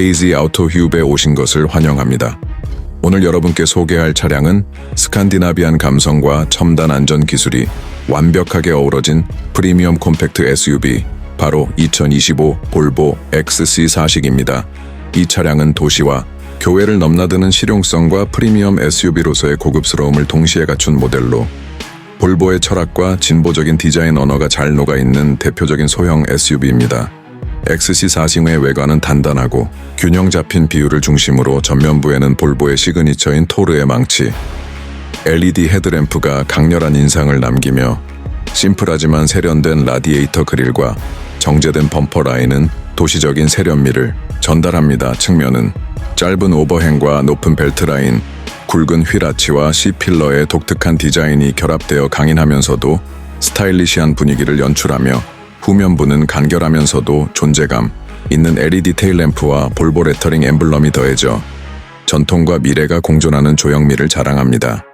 KZ 아우토 휴브에 오신 것을 환영합니다. 오늘 여러분께 소개할 차량은 스칸디나비안 감성과 첨단 안전 기술이 완벽하게 어우러진 프리미엄 콤팩트 SUV 바로 2025 볼보 XC40입니다. 이 차량은 도시와 교외를 넘나드는 실용성과 프리미엄 SUV로서의 고급스러움을 동시에 갖춘 모델로 볼보의 철학과 진보적인 디자인 언어가 잘 녹아있는 대표적인 소형 SUV입니다. XC40의 외관은 단단하고 균형 잡힌 비율을 중심으로 전면부에는 볼보의 시그니처인 토르의 망치, LED 헤드램프가 강렬한 인상을 남기며 심플하지만 세련된 라디에이터 그릴과 정제된 범퍼 라인은 도시적인 세련미를 전달합니다. 측면은 짧은 오버행과 높은 벨트 라인, 굵은 휠아치와 C필러의 독특한 디자인이 결합되어 강인하면서도 스타일리시한 분위기를 연출하며 후면부는 간결하면서도 존재감 있는 LED 테일 램프와 볼보 레터링 엠블럼이 더해져 전통과 미래가 공존하는 조형미를 자랑합니다.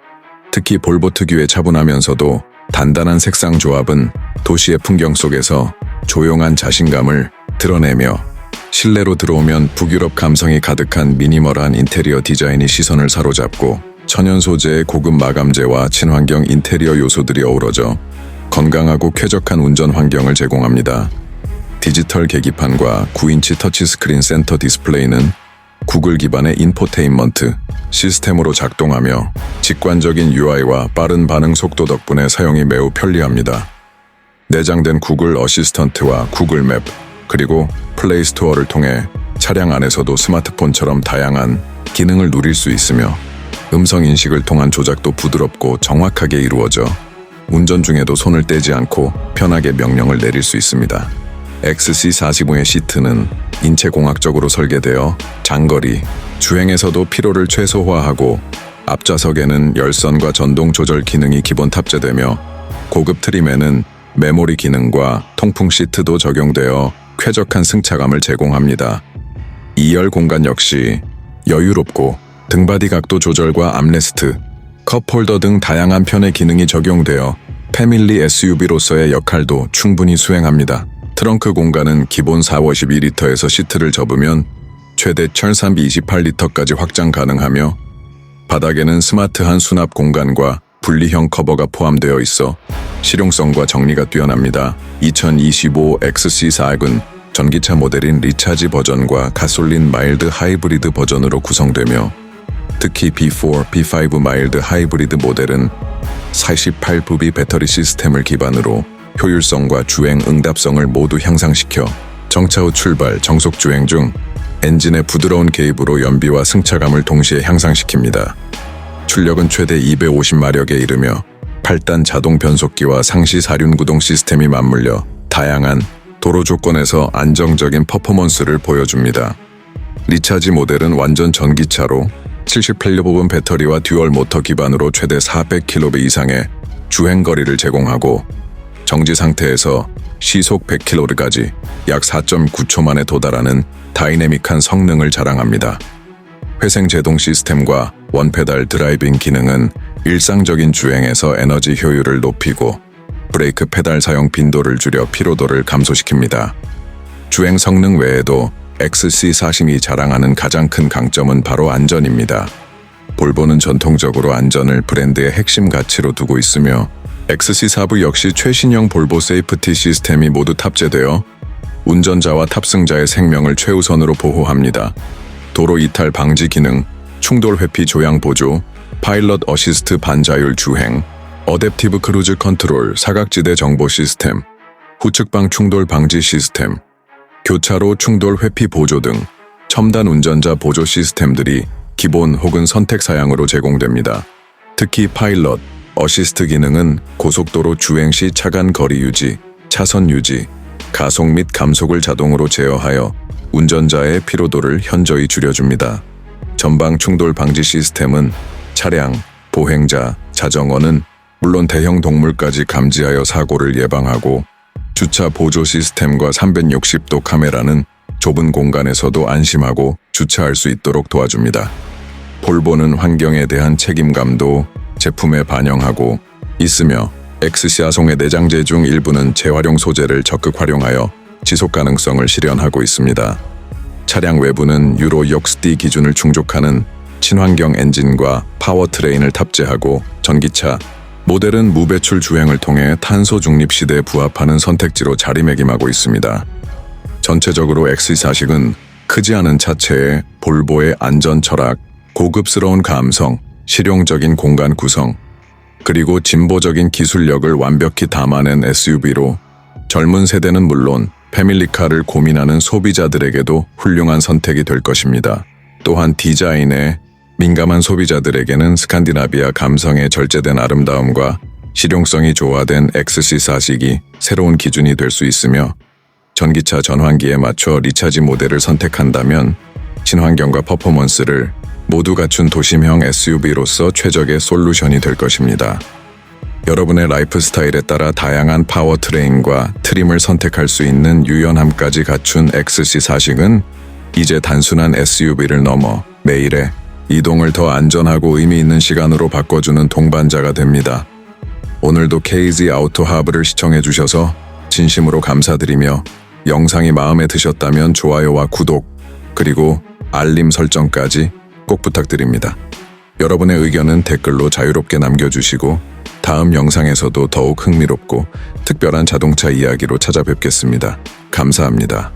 특히 볼보 특유의 차분하면서도 단단한 색상 조합은 도시의 풍경 속에서 조용한 자신감을 드러내며 실내로 들어오면 북유럽 감성이 가득한 미니멀한 인테리어 디자인이 시선을 사로잡고 천연 소재의 고급 마감재와 친환경 인테리어 요소들이 어우러져 건강하고 쾌적한 운전 환경을 제공합니다. 디지털 계기판과 9인치 터치스크린 센터 디스플레이는 구글 기반의 인포테인먼트 시스템으로 작동하며 직관적인 UI와 빠른 반응 속도 덕분에 사용이 매우 편리합니다. 내장된 구글 어시스턴트와 구글 맵 그리고 플레이 스토어를 통해 차량 안에서도 스마트폰처럼 다양한 기능을 누릴 수 있으며 음성 인식을 통한 조작도 부드럽고 정확하게 이루어져 운전 중에도 손을 떼지 않고 편하게 명령을 내릴 수 있습니다. XC45의 시트는 인체공학적으로 설계되어 장거리, 주행에서도 피로를 최소화하고 앞좌석에는 열선과 전동 조절 기능이 기본 탑재되며 고급 트림에는 메모리 기능과 통풍 시트도 적용되어 쾌적한 승차감을 제공합니다. 2열 공간 역시 여유롭고 등바디 각도 조절과 암레스트, 컵홀더 등 다양한 편의 기능이 적용되어 패밀리 SUV로서의 역할도 충분히 수행합니다. 트렁크 공간은 기본 452리터에서 시트를 접으면 최대 1328리터까지 확장 가능하며 바닥에는 스마트한 수납 공간과 분리형 커버가 포함되어 있어 실용성과 정리가 뛰어납니다. 2025 XC40은 전기차 모델인 리차지 버전과 가솔린 마일드 하이브리드 버전으로 구성되며 특히 B4, B5 마일드 하이브리드 모델은 48부비 배터리 시스템을 기반으로 효율성과 주행 응답성을 모두 향상시켜 정차 후 출발, 정속 주행 중 엔진의 부드러운 개입으로 연비와 승차감을 동시에 향상시킵니다. 출력은 최대 250마력에 이르며 8단 자동 변속기와 상시 사륜 구동 시스템이 맞물려 다양한 도로 조건에서 안정적인 퍼포먼스를 보여줍니다. 리차지 모델은 완전 전기차로 78려 부분 배터리와 듀얼 모터 기반으로 최대 400km 이상의 주행 거리를 제공하고 정지 상태에서 시속 100km까지 약 4.9초 만에 도달하는 다이내믹한 성능을 자랑합니다. 회생 제동 시스템과 원페달 드라이빙 기능은 일상적인 주행에서 에너지 효율을 높이고 브레이크 페달 사용 빈도를 줄여 피로도를 감소시킵니다. 주행 성능 외에도 XC40이 자랑하는 가장 큰 강점은 바로 안전입니다. 볼보는 전통적으로 안전을 브랜드의 핵심 가치로 두고 있으며 XC4부 역시 최신형 볼보 세이프티 시스템이 모두 탑재되어 운전자와 탑승자의 생명을 최우선으로 보호합니다. 도로 이탈 방지 기능, 충돌 회피 조향 보조, 파일럿 어시스트 반자율 주행, 어댑티브 크루즈 컨트롤 사각지대 정보 시스템, 후측방 충돌 방지 시스템, 교차로 충돌 회피 보조 등 첨단 운전자 보조 시스템들이 기본 혹은 선택 사양으로 제공됩니다. 특히 파일럿, 어시스트 기능은 고속도로 주행 시 차간 거리 유지, 차선 유지, 가속 및 감속을 자동으로 제어하여 운전자의 피로도를 현저히 줄여줍니다. 전방 충돌 방지 시스템은 차량, 보행자, 자전거는 물론 대형 동물까지 감지하여 사고를 예방하고 주차 보조 시스템과 360도 카메라는 좁은 공간에서도 안심하고 주차할 수 있도록 도와줍니다. 볼보는 환경에 대한 책임감도 제품에 반영하고 있으며 엑스시아송의 내장재 중 일부는 재활용 소재를 적극 활용하여 지속 가능성을 실현하고 있습니다. 차량 외부는 유로 6D 기준을 충족하는 친환경 엔진과 파워트레인을 탑재하고 전기차 모델은 무배출 주행을 통해 탄소 중립 시대에 부합하는 선택지로 자리매김하고 있습니다. 전체적으로 X40은 크지 않은 차체에 볼보의 안전 철학, 고급스러운 감성, 실용적인 공간 구성, 그리고 진보적인 기술력을 완벽히 담아낸 SUV로 젊은 세대는 물론 패밀리카를 고민하는 소비자들에게도 훌륭한 선택이 될 것입니다. 또한 디자인에 민감한 소비자들에게는 스칸디나비아 감성의 절제된 아름다움과 실용성이 조화된 XC40이 새로운 기준이 될 수 있으며 전기차 전환기에 맞춰 리차지 모델을 선택한다면 친환경과 퍼포먼스를 모두 갖춘 도심형 SUV로서 최적의 솔루션이 될 것입니다. 여러분의 라이프 스타일에 따라 다양한 파워 트레인과 트림을 선택할 수 있는 유연함까지 갖춘 XC40은 이제 단순한 SUV를 넘어 매일의 이동을 더 안전하고 의미 있는 시간으로 바꿔주는 동반자가 됩니다. 오늘도 KZ 아우토 하브를 시청해 주셔서 진심으로 감사드리며 영상이 마음에 드셨다면 좋아요와 구독 그리고 알림 설정까지 꼭 부탁드립니다. 여러분의 의견은 댓글로 자유롭게 남겨주시고 다음 영상에서도 더욱 흥미롭고 특별한 자동차 이야기로 찾아뵙겠습니다. 감사합니다.